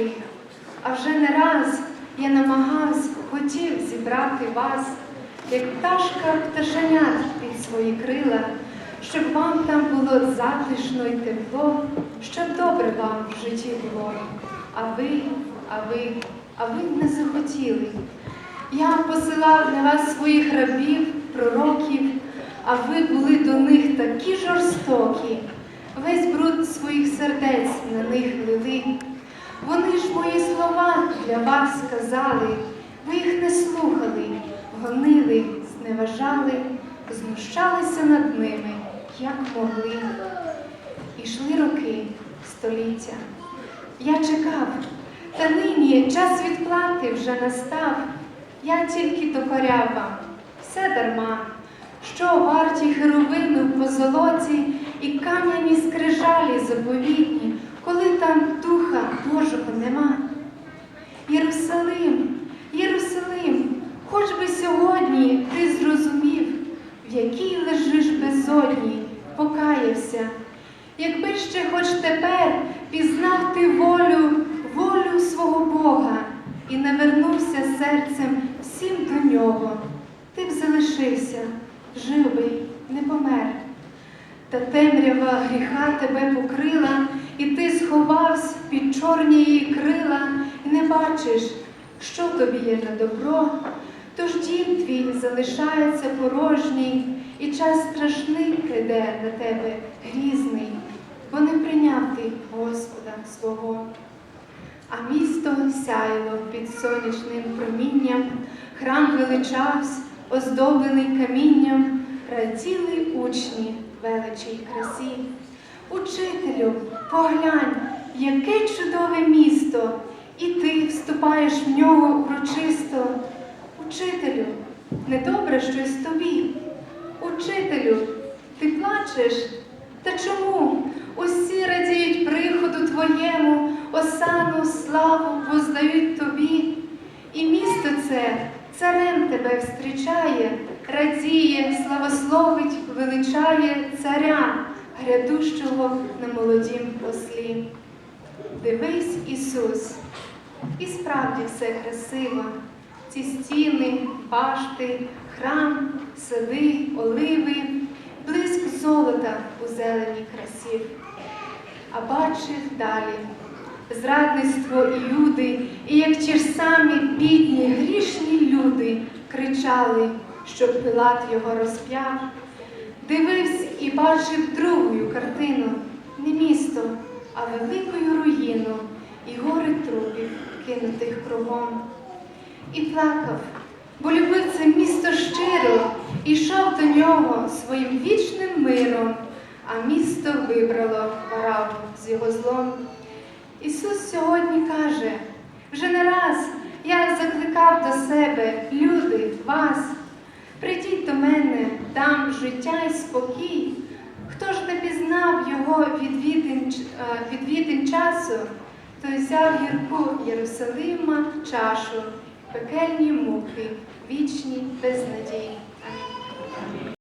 землі. А вже не раз я намагався, хотів зібрати вас, як пташка пташенят під свої крила, щоб вам там було затишно й тепло, щоб добре вам в житті було. А ви, а ви, а ви не захотіли. Я посилав для вас своїх рабів, пророків, а ви були до них такі жорстокі. Весь бруд своїх сердець на них лили. Вони ж мої слова для вас сказали, ви їх не слухали, гонили, зневажали, знущалися над ними, як могли. Ішли роки, століття. Я чекав, та нині час відплати вже настав. Я тільки докоряв вам, все дарма, що варті херовими в позолоті і кам'яні скрижалі заповітні, коли там духа Божого нема. Єрусалим, Єрусалим, хоч би сьогодні ти зрозумів, в якій лежиш безодні, покаявся. Якби ще хоч тепер пізнав ти волю, волю свого Бога і не вернувся серцем всім до нього, ти б залишився, жив би, не помер. Та темрява гріха тебе покрила, і ти чорні її крила, і не бачиш, що тобі є на добро. Тож дім твій залишається порожній, і час страшний прийде на тебе грізний, бо не прийняв ти Господа свого. А місто сяяло під сонячним промінням, храм величавсь, оздоблений камінням, раділи учні величій красі. Учителю, поглянь, яке чудове місто, і ти вступаєш в нього урочисто. Учителю, недобре щось тобі. Учителю, ти плачеш? Та чому? Усі радіють приходу твоєму, осану, славу воздають тобі. І місто це царем тебе встрічає, радіє, славословить, величає царя, грядущого на молодім послі. Дивись, Ісус, і справді все красиво. Ці стіни, башти, храм, сади, оливи, блиск золота у зеленій красі. А бачив далі зрадництво і люди, і як ті ж самі бідні, грішні люди кричали, щоб Пилат його розп'яв. Дивився і бачив другу картину, не місто, а великою кинутих кругом. І плакав, бо любив це місто щиро, і йшов до нього своїм вічним миром, а місто вибрало вараву з його злом. Ісус сьогодні каже, вже не раз я закликав до себе, люди, вас, прийдіть до мене, дам життя і спокій. Хто ж не пізнав його відвідин, е, відвідин часу, той взяв гірку Єрусалима чашу, пекельні муки, вічні безнадії.